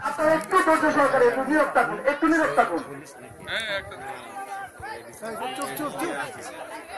আপনারা একটু ধৈর্য সহকারে একটু নীরব থাকুন একটু নীরব থাকুন। অনারগাট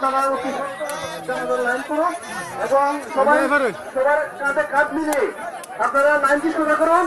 আপনারা অতি লাইন করুন এবং সবাই সবার কাঁধে কাঁধ মিলিয়ে আপনারা লাইনটি সোজা করুন।